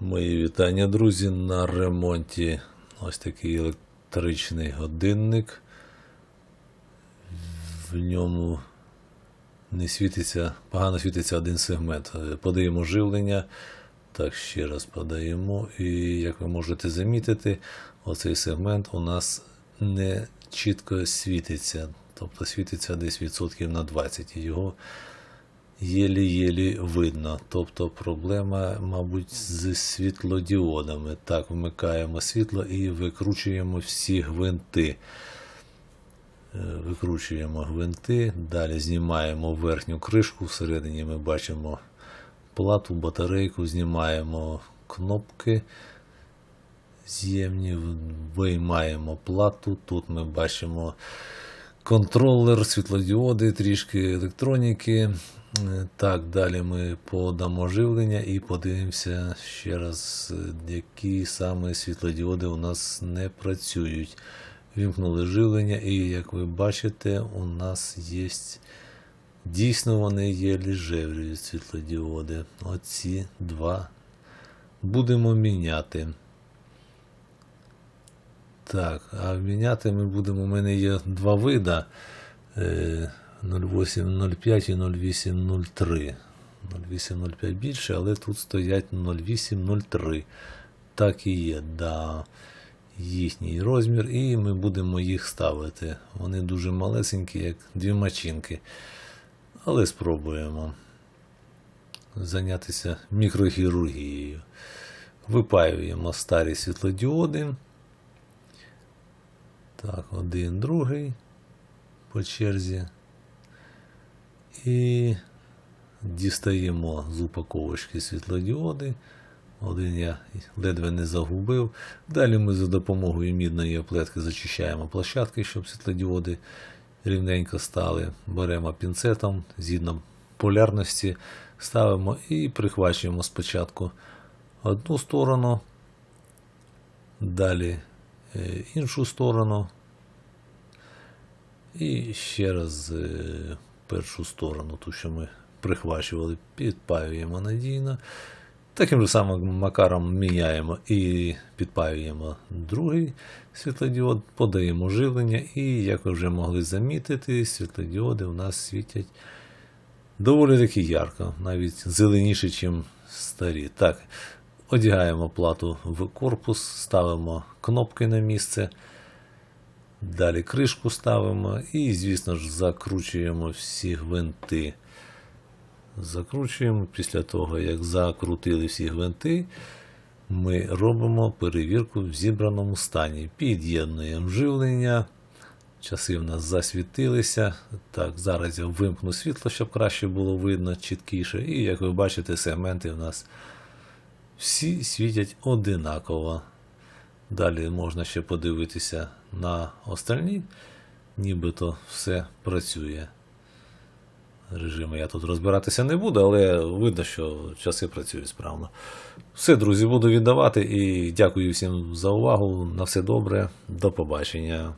Мої вітання, друзі. На ремонті ось такий електричний годинник. В ньому не світиться, погано світиться один сегмент. Подаємо живлення. Так, ще раз подаємо. І як ви можете замітити, оцей сегмент у нас не чітко світиться. Тобто світиться десь відсотків на 20. І його єлі-єлі видно. Тобто проблема, мабуть, з світлодіодами. Так, вмикаємо світло і викручуємо всі гвинти. Е, Викручуємо гвинти, далі знімаємо верхню кришку. Всередині ми бачимо плату, батарейку, знімаємо кнопки з'ємні, виймаємо плату. Тут ми бачимо контролер, світлодіоди, трішки електроніки. Е, Так, далі ми подамо живлення і подивимося ще раз, які саме світлодіоди у нас не працюють. Вімкнули живлення, і як ви бачите, у нас є дійсно вони є ліжеві світлодіоди. Оці два будемо міняти. Так, а міняти ми будемо. У мене є два вида е, 0805 і 0803. 0805 більше, але тут стоять 0803. Так і є, да. Їхній розмір, і ми будемо їх ставити. Вони дуже малесенькі, як дві мачинки. Але спробуємо зайнятися мікрохірургією. Випаюємо старі світлодіоди. Так, один, другий по черзі. І дістаємо з упаковочки світлодіоди. Один я ледве не загубив. Далі ми за допомогою мідної оплетки зачищаємо площадки, щоб світлодіоди рівненько стали. Беремо пінцетом згідно полярності, ставимо і прихвачуємо спочатку одну сторону, далі іншу сторону. І ще раз е, першу сторону, ту, що ми прихвачували, підпаюємо надійно. Таким же самим макаром міняємо і підпаюємо другий світлодіод, подаємо живлення, і, як ви вже могли замітити, світлодіоди у нас світять доволі таки ярко, навіть зеленіше, ніж старі. Так, одягаємо плату в корпус, ставимо кнопки на місце. Далі кришку ставимо і, звісно ж, закручуємо всі гвинти. Закручуємо після того, як закрутили всі гвинти, ми робимо перевірку в зібраному стані. Під'єднуємо живлення. Часи в нас засвітилися. Так, зараз я вимкну світло, щоб краще було видно, чіткіше. І як ви бачите, сегменти в нас всі світять одинаково. Далі можна ще подивитися на остальні, нібито все працює. Режими я тут розбиратися не буду, але видно, що часи працюють справно. Все, друзі, буду віддавати і дякую всім за увагу. На все добре, до побачення.